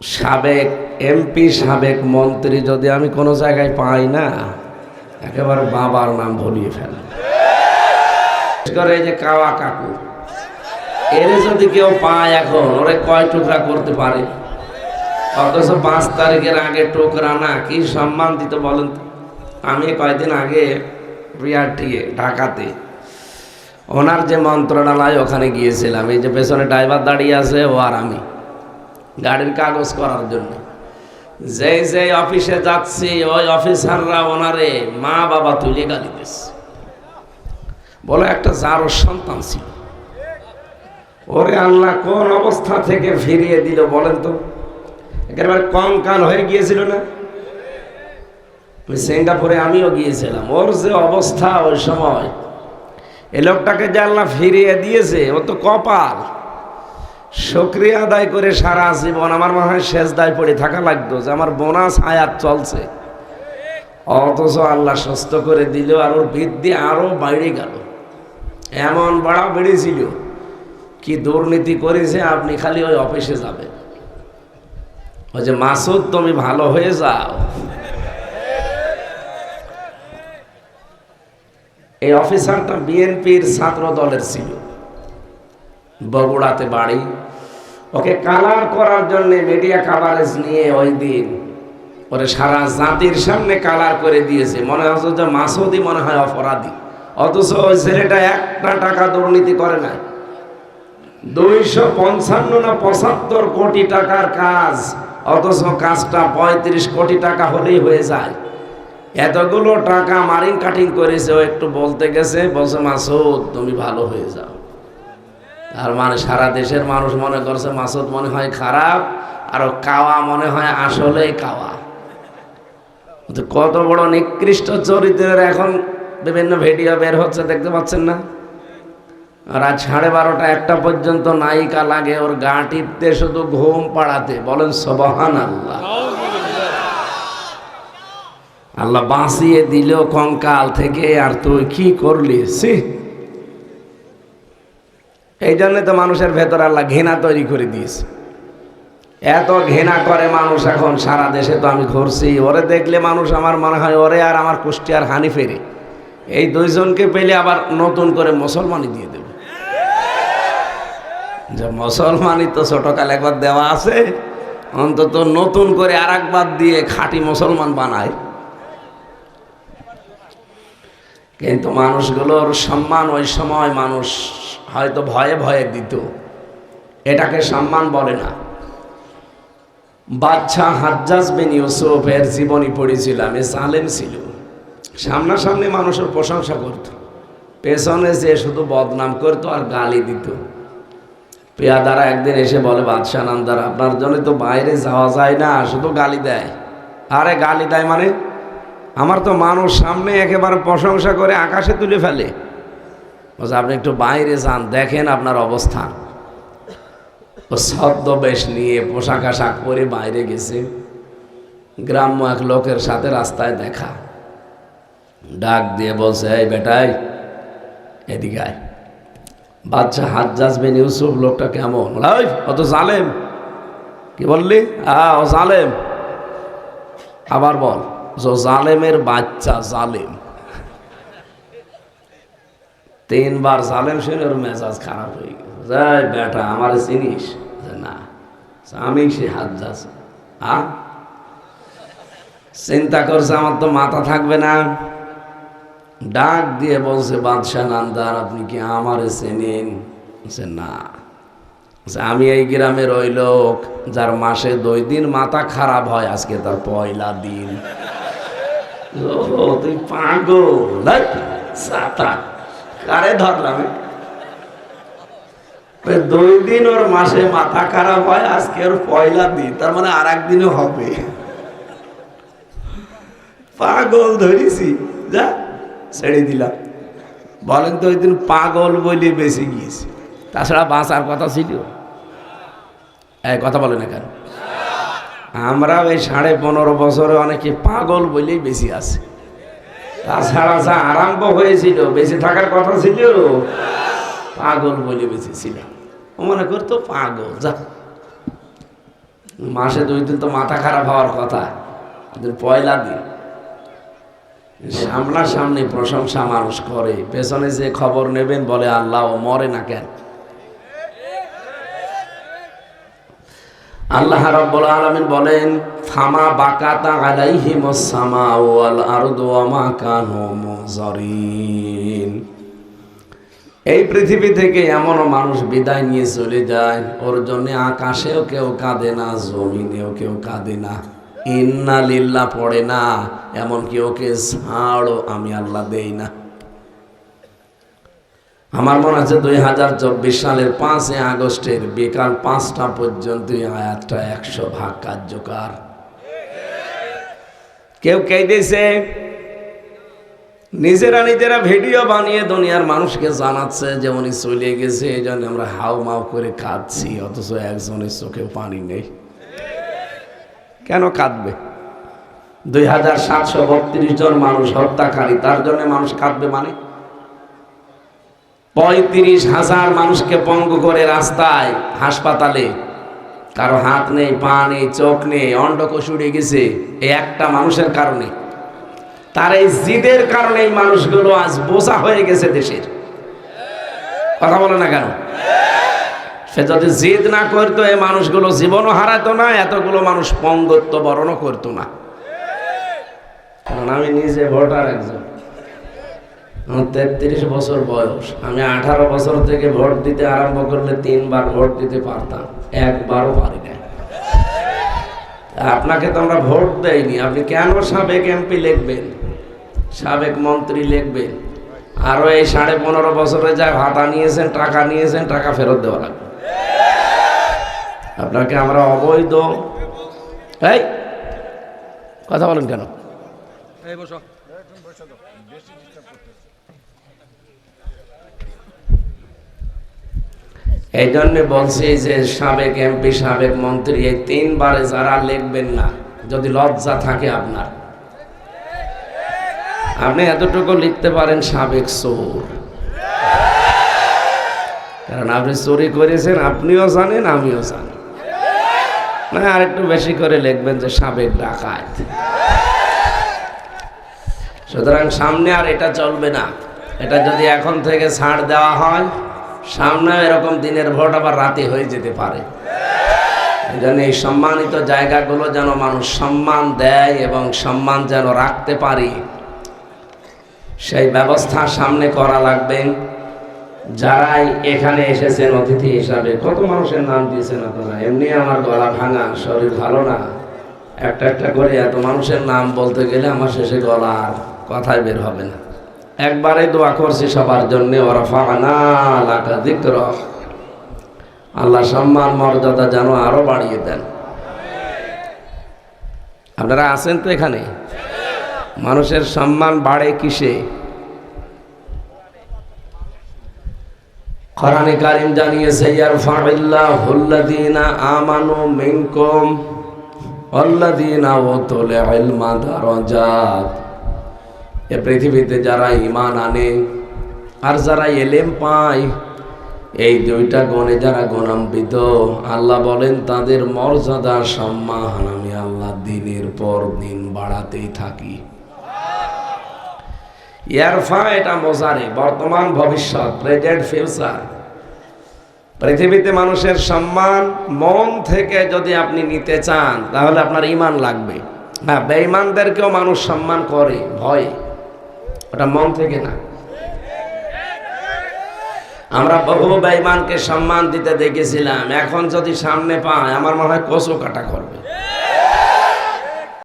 সাবেক এমপি সাবেক মন্ত্রী যদি আমি কোনো জায়গায় পাই না, একেবারে বাবার নাম ভুলিয়ে ফেলে। করে এই যে কাওয়া কাকু, এর যদি কেউ পায় এখন, ওরে কয় টুকরা করতে পারে? অথচ পাঁচ তারিখের আগে টোকরা না, কি সম্মান দিত বলেন আমি কয়েকদিন আগে বিআরটিএ ঢাকাতে, ওনার যে মন্ত্রণালয় ওখানে গিয়েছিলাম, এই যে পেছনে ড্রাইভার দাঁড়িয়ে আছে ও আর আমি। গাড়ির কাগজ করার জন্য। যেই যেই অফিসে যাচ্ছি, ওই অফিসাররা ওনারে মা বাবা তুলে গালি দিচ্ছে বলে, একটা যারও সন্তান ছিল। ওরে আল্লাহ, কোন অবস্থা থেকে ফিরিয়ে দিল বলেন তো? একেবারে কম কাল হয়ে গিয়েছিল না? সিঙ্গাপুরে আমিও গিয়েছিলাম। ওর যে অবস্থা ওই সময়, এ লোকটাকে যে আল্লাহ ফিরিয়ে দিয়েছে, ও তো কপাল। সক্রিয় আদায় করে সারা জীবন আমার মনে হয় শেষ দায় পড়ে থাকা লাগতো যে আমার বোনাস আয়াত চলছে। অথচ আল্লাহ সুস্থ করে দিল আর ওর বৃদ্ধি আরও বাইরে গেল। এমন বাড়া বেড়েছিল কি দুর্নীতি করেছে আপনি খালি ওই অফিসে যাবেন। ওই যে মাসুদ, তুমি ভালো হয়ে যাও। এই অফিসারটা বিএনপির ছাত্র দলের ছিল। বগুড়াতে বাড়ি। ওকে, কালার করার জন্য মিডিয়া কাভারেজ নিয়ে ওই দিন ওরে সারা জাতির সামনে কালার করে দিয়েছে। মনে হচ্ছে যে মাসুদি মনে হয় অপরাধী। অথচ ওই ছেলেটা একটা টাকা দুর্নীতি করে নাই। দুইশো পঞ্চান্ন না পঁচাত্তর কোটি টাকার কাজ, অথচ কাজটা পঁয়ত্রিশ কোটি টাকা হলেই হয়ে যায়। এতগুলো টাকা মারিং কাটিং করেছে, ও একটু বলতে গেছে, বলছে, মাসুদ, তুমি ভালো হয়ে যাও। আর মানে সারা দেশের মানুষ মনে করছে মাসুদ মনে হয় খারাপ, আর কাওয়া মনে হয় আসলেই কাওয়া। কত বড় নিকৃষ্ট চরিত্রের এখন বিভিন্ন ভিডিও বের হচ্ছে, দেখতে পাচ্ছেন না? রাত সাড়ে বারোটা একটা পর্যন্ত নায়িকা লাগে, ওর গা টিপতে শুধু ঘুম পাড়াতে। বলেন সবহান আল্লাহ আল্লাহ বাঁচিয়ে দিল কঙ্কাল থেকে, আর তুই কি করলি? সি এই জন্য তো মানুষের ভেতর আল্লাহ ঘৃণা তৈরি করে দিয়েছে। এত ঘৃণা করে মানুষ এখন, সারা দেশে তো আমি ঘুরছি। ওরে দেখলে মানুষ আমার মনে হয়, ওরে আর আমার কুষ্টিয়ার হানি ফেরে। এই দুইজনকে পেলে আবার নতুন করে মুসলমানি দিয়ে দেবে। যে মুসলমানই তো ছোটকাল একবার দেওয়া আছে, অন্তত নতুন করে আর একবার দিয়ে খাঁটি মুসলমান বানায়। কিন্তু মানুষগুলোর সম্মান ওই সময় মানুষ হয়তো ভয়ে ভয়ে দিত। এটাকে সম্মান বলে না। বাচ্চা হাজ্জাজ বিন ইউসুফের জীবনী পড়েছিলাম এ সালেম ছিল। সামনাসামনি মানুষের প্রশংসা করত। পেছনে যে শুধু বদনাম করতো আর গালি দিত। পেয়াদারা একদিন এসে বলে, বাদশাহ নামদার আপনার জন্য তো বাইরে যাওয়া যায় না, শুধু গালি দেয়। আরে গালি দেয় মানে? আমার তো মানুষ সামনে একেবারে প্রশংসা করে আকাশে তুলে ফেলে। বলছে, আপনি একটু বাইরে যান, দেখেন আপনার অবস্থান। ও ছদ্মবেশ নিয়ে পোশাক আশাক পরে বাইরে গেছে। গ্রাম্য এক লোকের সাথে রাস্তায় দেখা। ডাক দিয়ে বলছে, এই বেটাই, এদিকে আয়। বাচ্চা হাত যাসবেন ইউসুফ, লোকটা কেমন? অত জালেম। কি বললি? হ্যাঁ ও জালেম। আবার বল জালেমের বাচ্চা জালেম। তিনবার জালেম শুনে ওর মেজাজ খারাপ হয়ে গেছে। যাই বেটা, আমার চিনিস? না। আমি সে হাত যাস আ চিন্তা করছে, আমার তো মাথা থাকবে না। ডাক দিয়ে বলছে, বাদশাহ নান্দার, আপনি কি আমারে চেনেন? না। আমি এই গ্রামের ওই লোক, যার মাসে দুই দিন মাথা খারাপ হয়, আজকে তার পয়লা দিন। ও তুই পাগল সাতা কারে ধরলাম? দুই দিন ওর মাসে মাথা খারাপ হয়, আজকে ওর পয়লা দিন, তার মানে আর একদিনও হবে। পাগল ধরেছি, যা, ছেড়ে দিলাম। বলেন তো ওই দিন পাগল বলে বেঁচে গিয়েছি। তাছাড়া বাঁচার কথা ছিল। কথা বলে না কেন আমরা ওই সাড়ে পনেরো বছরে অনেকে পাগল বলেই বেশি আছে। তাছাড়া যা আরম্ভ হয়েছিল, বেঁচে থাকার কথা ছিল? পাগল বলে বেঁচে ছিলাম। মনে করতো পাগল, যা। মাসে দুই দিন তো মাথা খারাপ হওয়ার কথা। পয়লা দিন, সামনাসামনি প্রশংসা মানুষ করে। পেছনে যে খবর নেবেন বলে আল্লাহ মরে না কেন? আল্লাহ রাব্বুল আলামিন বলেন, ফামা বাকাতা আলাইহিম সামা ওয়াল আরদু ওয়া মা কানু মুজারিন এই পৃথিবী থেকে এমনও মানুষ বিদায় নিয়ে চলে যায়, ওর জন্য আকাশেও কেউ কাঁদে না, জমিনেও কেউ কাঁদে না। ইন্না লিল্লা পড়ে না এমন এমনকি ওকে ছাড়ও আমি আল্লাহ দেই না। আমার মনে আছে দুই হাজার চব্বিশ সালের পাঁচই আগস্টের বিকাল পাঁচটা পর্যন্ত আয়াতটা একশো ভাগ কার্যকর। কেউ কেঁদেছে নিজেরা নিজেরা ভিডিও বানিয়ে দুনিয়ার মানুষকে জানাচ্ছে যে উনি চলে গেছে, এই জন্য আমরা হাউ মাউ করে কাঁদছি, অথচ একজনের চোখে পানি নেই। কেন কাঁদবে? দুই হাজার সাতশো বত্রিশ জন মানুষ হত্যাকারী, তার জন্য মানুষ কাঁদবে মানে? পঁয়ত্রিশ হাজার মানুষকে পঙ্গু করে রাস্তায়, হাসপাতালে। কারও হাত নেই, পা নেই, চোখ নেই, অন্ডকোষ উড়ে গেছে, এই একটা মানুষের কারণে। তার এই জিদের কারণে এই মানুষগুলো আজ বোঝা হয়ে গেছে দেশের। কথা বলে না কেন? সে যদি জিদ না করতো, এই মানুষগুলো জীবনও হারাতো না, এতগুলো মানুষ পঙ্গত্ব বরণও করতো না। কারণ আমি নিজে ভোটার একজন। আমার তেত্রিশ বছর বয়স। আমি আঠারো বছর থেকে ভোট দিতে আরম্ভ করলে তিনবার ভোট দিতে পারতাম, একবারও পারি না আপনাকে তো আমরা ভোট দেয়নি আপনি কেন সাবেক এমপি লিখবেন? সাবেক মন্ত্রী লিখবেন? আরও এই সাড়ে পনেরো বছরে যা ভাতা নিয়েছেন, টাকা নিয়েছেন, টাকা ফেরত দেওয়া লাগবে। আপনাকে আমরা অবৈধ এই, কথা বলেন কেন? এই জন্যে বলছি যে সাবেক এমপি সাবেক মন্ত্রী, এই তিনবারে যারা লিখবেন না, যদি লজ্জা থাকে আপনার। আপনি এতটুকু লিখতে পারেন সাবেক চোর। কারণ আপনি চুরি করেছেন, আপনিও জানেন, আমিও জানি। না আর একটু বেশি করে লিখবেন যে সাবেক ডাকাত। সুতরাং সামনে আর এটা চলবে না। এটা যদি এখন থেকে ছাড় দেওয়া হয় সামনে এরকম দিনের ভোট আবার রাতে হয়ে যেতে পারে। যেন এই সম্মানিত জায়গাগুলো যেন মানুষ সম্মান দেয় এবং সম্মান যেন রাখতে পারি। সেই ব্যবস্থা সামনে করা লাগবে। যারাই এখানে এসেছেন অতিথি হিসাবে, কত মানুষের নাম দিয়েছেন আপনারা? এমনি আমার গলা ভাঙা, শরীর ভালো না। একটা একটা করে এত মানুষের নাম বলতে গেলে আমার শেষে গলা কথাই বের হবে না। একবারে দোয়া করছি সবার জন্য আল্লাহ সম্মান, মর্যাদা যেন আরও বাড়িয়ে দেন। আপনারা আছেন তো এখানে? মানুষের সম্মান বাড়ে কিসে? কোরআনে কারিম জানিয়েছে এ পৃথিবীতে যারা ঈমান আনে আর যারা এলেম পায়, এই দুইটা গণে যারা গণাম্বিত, আল্লাহ বলেন, তাদের মর্যাদা সম্মান আমি আল্লাহ দিনের পর দিন বাড়াতেই থাকি। ইয়ারফা এটা মজারে, বর্তমান, ভবিষ্যৎ প্রেজেন্ট ফিউচার পৃথিবীতে মানুষের সম্মান মন থেকে যদি আপনি নিতে চান, তাহলে আপনার ইমান লাগবে। হ্যাঁ বেঈমানদেরকেও মানুষ সম্মান করে, ভয়ে। ওটা মন থেকে না। আমরা বহু বেঈমানকে সম্মান দিতে দেখেছিলাম। এখন যদি সামনে পায়, আমার মনে হয় কচু কাটা করবে।